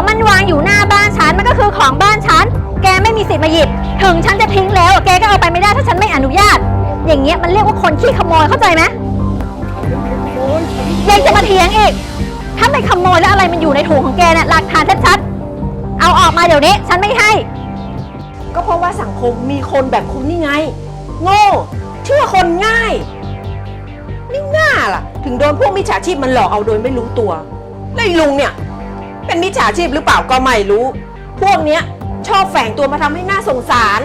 ของมันวางอยู่หน้าบ้านฉัน มันก็คือของบ้านฉัน แกไม่มีสิทธิ์มาหยิบ ถึงฉันจะทิ้งแล้วอะแกก็เอาไปไม่ได้ถ้าฉันไม่อนุญาต อย่างเงี้ยมันเรียกว่าคนขี้ขโมยเข้าใจไหมยังจะมาเถียงอีก ถ้าไม่ขโมยแล้วอะไรมันอยู่ในถุงของแกเนี่ยหลักฐานชัดๆ เอาออกมาเดี๋ยวนี้ ฉันไม่ให้ ก็เพราะว่าสังคมมีคนแบบคุณนี่ไง โง่เชื่อคนง่ายนี่ง่าล่ะ ถึงโดนพวกมิจฉาชีพมันหลอกเอาโดยไม่รู้ตัวแล้วไอ้ลุงเนี่ย เป็นมิจฉาชีพหรือเปล่าก็ไม่รู้ พวกเนี้ยชอบแฝงตัวมาทำให้หน่าสงสาร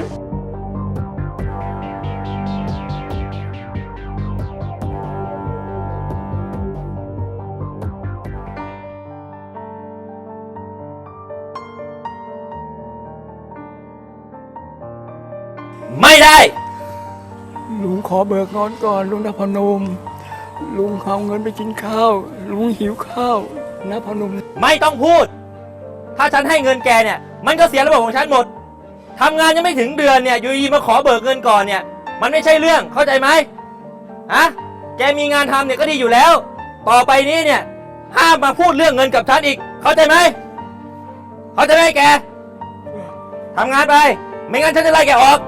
ไม่ได้ ลุงขอเบิกเงินก่อนลุงนพนม ลุงเอาเงินไปกินข้าว ลุงหิวข้าว นพนมไม่ต้องพูด ถ้าฉันให้เงินแกเนี่ย มันก็เสียระบบของฉันหมดทำงานยังไม่ถึงเดือนเนี่ยอยู่ดีมาขอเบิกเงินก่อนเนี่ย มันไม่ใช่เรื่องเข้าใจไหมฮะแกมีงานทำเนี่ยก็ดีอยู่แล้ว ต่อไปนี้เนี่ยห้ามมาพูดเรื่องเงินกับฉันอีก เข้าใจไหมเข้าใจไหมแกทำงานไป ไม่งั้นฉันจะไล่แกออก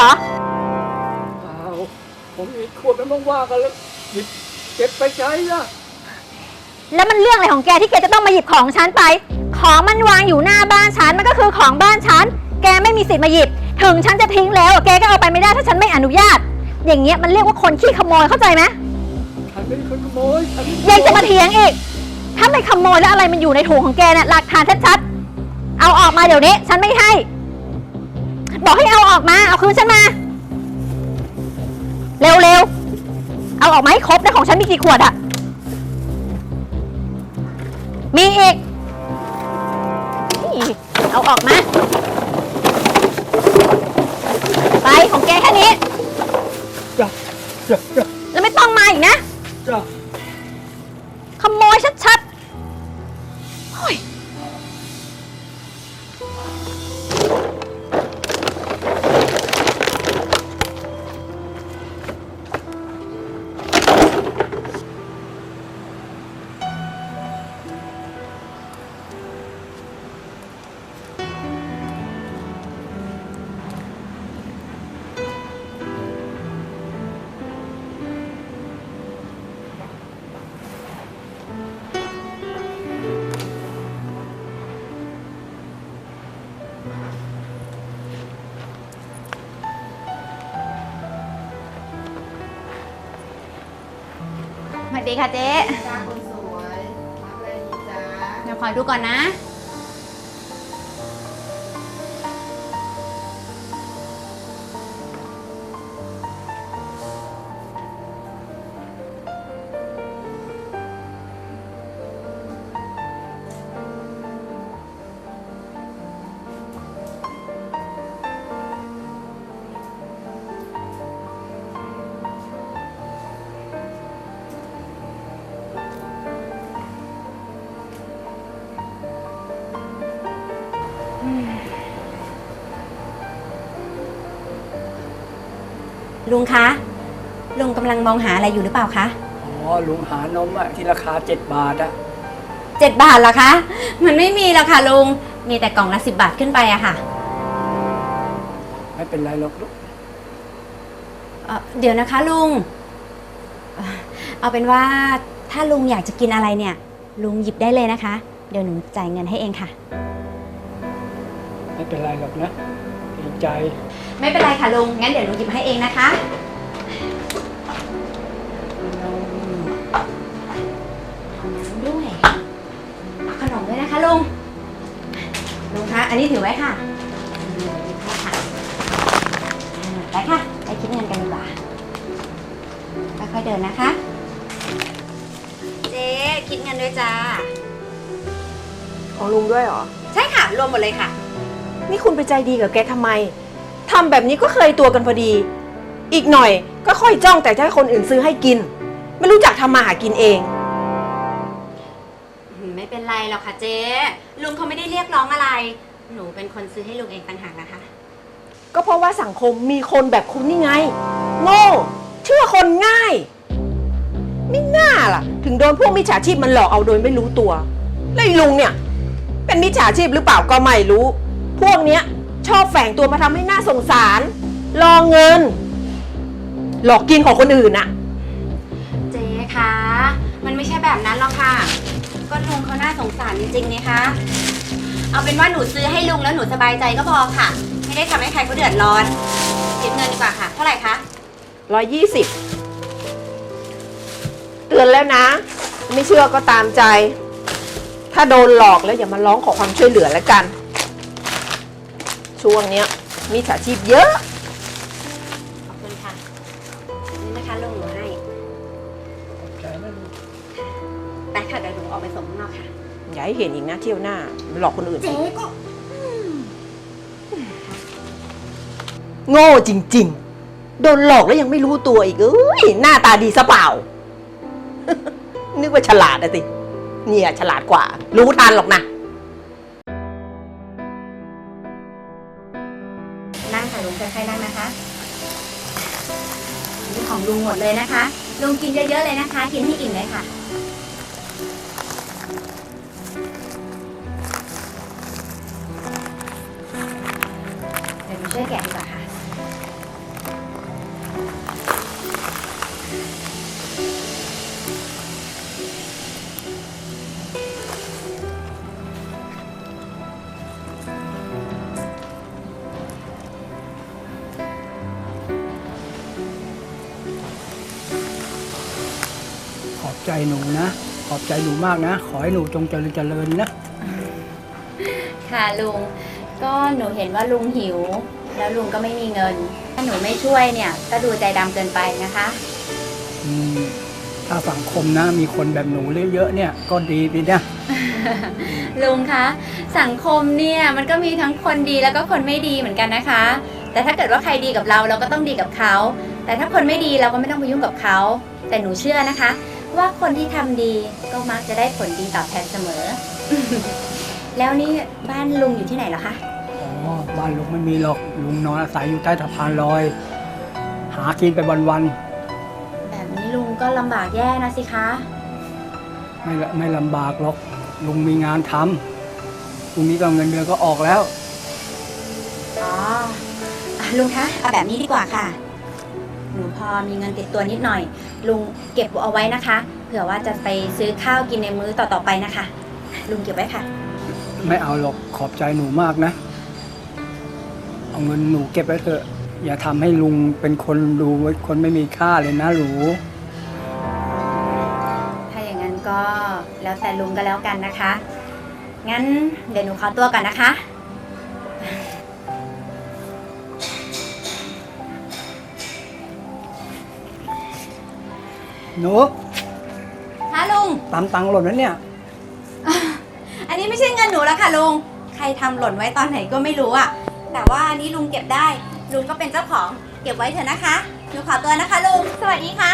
เหรอ เปล่าผมเห็นขวดมันว่างๆกันแล้วหยิบเก็บไปใช้ละแล้วมันเรื่องอะไรของแกที่แกจะต้องมาหยิบของฉันไป ของมันวางอยู่หน้าบ้านฉันมันก็คือของบ้านฉัน แกไม่มีสิทธิ์มาหยิบ ถึงฉันจะทิ้งแล้วอะแกก็เอาไปไม่ได้ถ้าฉันไม่อนุญาต อย่างเงี้ยมันเรียกว่าคนขี้ขโมยเข้าใจไหมฉันเป็นคนขโมยฉันยังจะมาเถียงอีก ถ้าไม่ขโมยแล้วอะไรมันอยู่ในถุงของแกเนี่ยหลักฐานชัดๆ เอาออกมาเดี๋ยวนี้ ฉันไม่ให้ บอกให้เอาออกมา เอาคืนฉันมา เร็วเร็วเอาออกมาให้ครบนะของฉันมีกี่ขวดอะมีอีกเอาออกมา ไปของแกแค่นี้ สวัสดีค่ะเจ๊จ้าคนสวยรับอะไจ้า เดี๋ยวขอดูก่อนนะ ลุงคะ ลุงกำลังมองหาอะไรอยู่หรือเปล่าคะอ๋อลุงหานมอะที่ราคาเจ็ดบาทอะเจ็ดบาทเหรอคะ มันไม่มีหรอกค่ะลุง มีแต่กล่องละสิบบาทขึ้นไปอะค่ะ ไม่เป็นไรหรอกลูกเอ่อเดี๋ยวนะคะลุงเอ่อเอาเป็นว่าถ้าลุงอยากจะกินอะไรเนี่ย ลุงหยิบได้เลยนะคะ เดี๋ยวหนูจ่ายเงินให้เองค่ะ ไม่เป็นไรหรอกนะเกรงใจ ไม่เป็นไรค่ะลุง งั้นเดี๋ยวหนูหยิบให้เองนะคะ ด้วยเอาขนมด้วยนะคะลุง ลุงคะ อันนี้ถือไว้ค่ะหยิบให้ค่ะอ่าไปค่ะ ไปคิดเงินกันดีกว่า ค่อยๆเดินนะคะ เจ๊คิดเงินด้วยจ้า ของลุงด้วยเหรอ ใช่ค่ะ รวมหมดเลยค่ะ นี่คุณไปใจดีกับแกทำไมทำแบบนี้ก็เคยตัวกันพอดี อีกหน่อยก็ค่อยจ้องแต่จะให้คนอื่นซื้อให้กิน ไม่รู้จักทำมาหากินเองไม่เป็นไรหรอกค่ะเจ๊ลุงเขาไม่ได้เรียกร้องอะไร หนูเป็นคนซื้อให้ลุงเองต่างหากนะคะ ก็เพราะว่าสังคมมีคนแบบคุณนี่ไง โง่เชื่อคนง่าย ไม่น่าล่ะ ถึงโดนพวกมิจฉาชีพมันหลอกเอาโดยไม่รู้ตัว แล้วไอ้ลุงเนี่ย เป็นมิจฉาชีพหรือเปล่าก็ไม่รู้ พวกเนี้ยชอบแฝงตัวมาทำให้หน่าสงสาร รอเงิน หลอกกินของคนอื่นอะเจ๊คะ มันไม่ใช่แบบนั้นหรอกค่ะ ก็ลุงเขาน่าสงสารจริงๆนี่คะ เอาเป็นว่าหนูซื้อให้ลุงแล้วหนูสบายใจก็พอค่ะ ไม่ได้ทำให้ใครเขาเดือดร้อนคิดเงินดีกว่าค่ะ เท่าไหร่คะ ร้อยยี่สิบเตือนแล้วนะ ไม่เชื่อก็ตามใจ ถ้าโดนหลอกแล้วอย่ามาร้องขอความช่วยเหลือแล้วกัน ช่วงเนี้ยมีฉาชีพเยอะ ขอบคุณค่ะ นี่นะคะลุงหนูให้ใจนะลูกไปค่ะเดี๋ยวหนูออกไปส่งข้างนอกค่ะ อย่าให้เห็นอีกนะเที่ยวหน้าหลอกคนอื่น เจ๊ก็โง่จริง ๆ โดนหลอกแล้วยังไม่รู้ตัวอีกเอ้ยหน้าตาดีซะเปล่า นึกว่าฉลาดอะสิเนี่ยฉลาดกว่า รู้ทันหรอกนะ ลุงหมดเลยนะคะ ลุงกินเยอะๆเลยนะคะ กินให้อิ่มเลยค่ะ เดี๋ยวหนูช่วยแกะดีกว่าค่ะ อบใจหนูนะ ขอบใจหนูมากนะ ขอให้หนูจงเจริญเจริญนะ ค่ะลุง ก็หนูเห็นว่าลุงหิว แล้วลุงก็ไม่มีเงิน ถ้าหนูไม่ช่วยเนี่ย ก็ดูใจดำเกินไปนะคะอืมถ้าสังคมนะ มีคนแบบหนูเยอะๆเนี่ย ก็ดีดีนะ ลุงคะสังคมเนี่ยมันก็มีทั้งคนดีแล้วก็คนไม่ดีเหมือนกันนะคะ แต่ถ้าเกิดว่าใครดีกับเราเราก็ต้องดีกับเขา แต่ถ้าคนไม่ดีเราก็ไม่ต้องไปยุ่งกับเขา แต่หนูเชื่อนะคะ ว่าคนที่ทำดีก็มักจะได้ผลดีตอบแทนเสมอ แล้วนี่บ้านลุงอยู่ที่ไหนเหรอคะ อ๋อ บ้านลุงไม่มีหรอก ลุงนอนอาศัยอยู่ใต้สะพานลอย หากินไปวันแบบนี้ลุงก็ลำบากแย่นะสิคะ ๆ ไม่ละไม่ลำบากหรอก ลุงมีงานทำลุงนี้ก็เงินเดือนก็ออกแล้ว อ๋ออะลุงคะเอาแบบนี้ดีกว่าค่ะห นูพอมีเงินติดตัวนิดหน่อย ลุงเก็บเอาไว้นะคะ เผื่อว่าจะไปซื้อข้าวกินในมื้อต่อๆไปนะคะ ลุงเก็บไว้ค่ะ ไม่เอาหรอกขอบใจหนูมากนะ เอาเงินหนูเก็บไว้เถอะ อย่าทำให้ลุงเป็นคนดูไว้คนไม่มีค่าเลยนะหนูคแล้วแต่ลุงก็แล้วกันนะคะ งั้นเดี๋ยวหนูขอตัวก่อนนะคะ หนูฮะลุง ตามตังค์หล่นแล้วเนี่ย อันนี้ไม่ใช่เงินหนูแล้วค่ะลุง ใครทำหล่นไว้ตอนไหนก็ไม่รู้อะแต่ว่าอันนี้ลุงเก็บได้ ลุงก็เป็นเจ้าของ เก็บไว้เถอะนะคะ หนูขอตัวนะคะลุง สวัสดีค่ะ